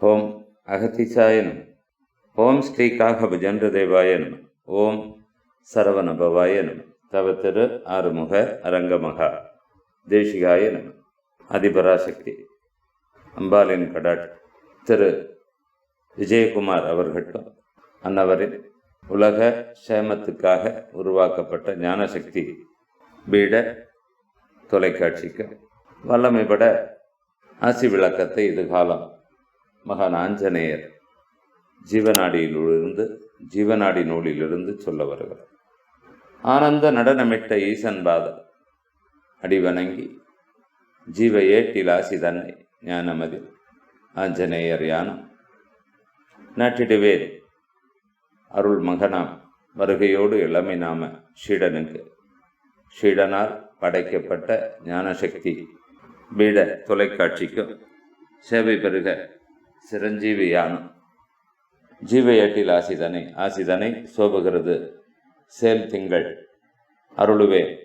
ஓம் அகத்திசாய நம. ஓம் ஸ்ரீ காகபுஜன்ற தேவாய நம. ஓம் சரவணபவாய நம. தவ திரு ஆறுமுக அரங்கமகா. தேசிகாய நம. அதிபராசக்தி. அம்பாலின் கடாட் திரு விஜயகுமார் அவர்களும் அன்னவரின் உலக சேமத்துக்காக உருவாக்கப்பட்ட ஞானசக்தி பீட தொலைக்காட்சிக்கு வல்லமைப்பட ஆசி விளக்கத்தை இது காலம் மகான் ஆஞ்சநேயர் ஜீவநாடியிலிருந்து ஜீவநாடி நூலிலிருந்து சொல்ல வருகிறார். ஆனந்த நடனமிட்ட ஈசன் பாதம் அடிவணங்கி ஜீவ ஏட்டிலாசி தன்னை ஞானமதி ஆஞ்சநேயர் யானம். நாட்டிடுவேன் அருள் மகனாம் வருகையோடு இளமை நாம ஷீடனுக்கு ஷீடனால் படைக்கப்பட்ட ஞானசக்தி பீட தொலைக்காட்சிக்கும் சேவை பெறுக. சிரஞ்சீவி யானம் ஜீவையட்டில் ஆசிதனை ஆசிதனை சோபுகிறது. சேல் திங்கள். அருளுவே.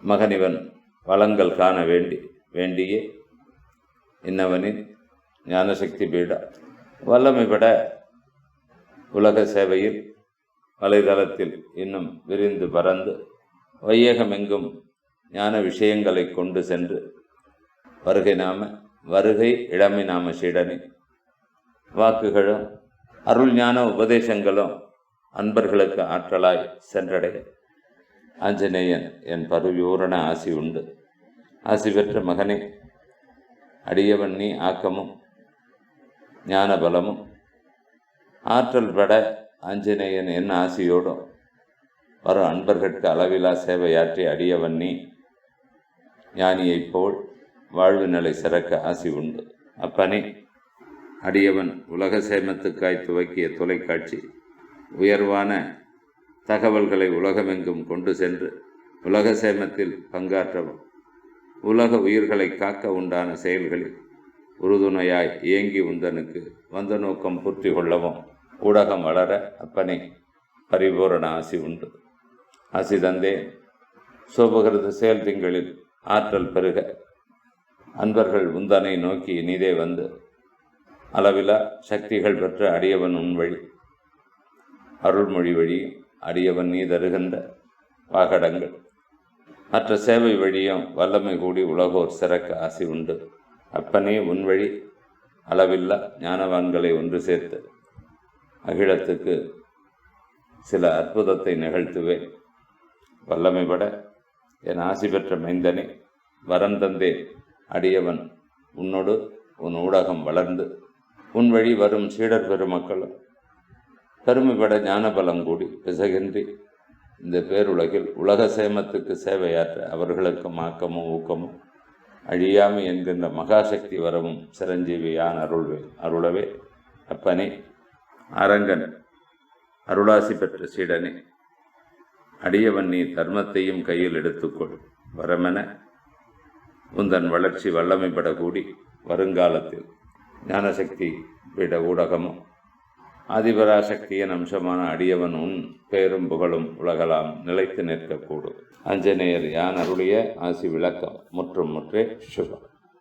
மகனிவன் வளங்கள் காண வேண்டி வேண்டியே. இன்னவனின் ஞானசக்தி பீட. வல்லமைப்பட உலக சேவையில் வலைதளத்தில் இன்னும் விரிந்து பறந்து வையகமெங்கும் ஞான விஷயங்களை கொண்டு சென்று வருகை நாம வருகை இளமை நாம சீடனை. வாக்குகளும் அருள் ஞான உபதேசங்களும் அன்பர்களுக்கு ஆற்றலாய் சென்றடைய ஆஞ்சநேயன் என் பருவியூரண ஆசி உண்டு. ஆசி பெற்ற மகனே அடியவன் நீ ஆக்கமும் ஞான பலமும் ஆற்றல் பட ஆஞ்சநேயன் என் ஆசியோடும் வரும் அன்பர்களுக்கு அளவிலா சேவையாற்றி அடியவன் நீ ஞானியைப் போல் வாழ்வு நிலை சிறக்க ஆசி உண்டு. அப்பனே அடியவன் உலக சேமத்துக்காய் துவக்கிய தொலைக்காட்சி உயர்வான தகவல்களை உலகமெங்கும் கொண்டு சென்று உலக சேமத்தில் பங்காற்றவும் உலக உயிர்களை காக்க உண்டான செயல்களில் உறுதுணையாய் இயங்கி உந்தனுக்கு வந்த நோக்கம் பூர்த்தி கொள்ளவும் ஊடகம் வளர அப்பனே பரிபூரண ஆசி உண்டு. ஆசி தந்தே சோபகிருத செயல் திங்களில் ஆற்றல் பெருக. அன்பர்கள் உந்தனை நோக்கி நீதே வந்து அளவிலா சக்திகள் பெற்ற அடியவன் உன்வழி அருள்மொழி வழி அடியவன் நீ தருகின்ற வாகடங்கள். மற்ற சேவை வழியும் வல்லமை கூடி உலகோர் சிறக்க ஆசி உண்டு. அப்பனே உன் வழி அளவில்லா ஞானவான்களை ஒன்று சேர்த்து அகிலத்துக்கு சில அற்புதத்தை நிகழ்த்துவேன். வல்லமை பட என் ஆசி பெற்ற மைந்தனே வரம் அடியவன் உன்னோடு உன் ஊடகம் வளர்ந்து உன் வழி வரும் சீடர் பெருமக்களும் பெருமைப்பட ஞானபலம் கூடி பிசகின்றி. இந்த பேருலகில் உலக சேமத்துக்கு சேவையாற்ற அவர்களுக்கும் ஆக்கமும் ஊக்கமும் அழியாமை என்கின்ற மகாசக்தி வரவும் சிரஞ்சீவியான் அருள்வே அருளவே. அப்பனே அரங்கன் அருளாசி பெற்ற சீடனே அடியவன் நீ தர்மத்தையும் கையில் எடுத்துக்கொள். வரமென உந்தன் வளர்ச்சி வல்லமைப்படக்கூடி வருங்காலத்தில் ஞானசக்தி விட ஊடகமும். ஆதிபராசக்தியின் அம்சமான அடியவன் உன் பேரும் புகழும் உலகலாம் நிலைத்து நிற்கக்கூடும். அஞ்சனேயர் யான் அருளிய ஆசி விளக்கம் முற்றும் முற்றே சுபம்.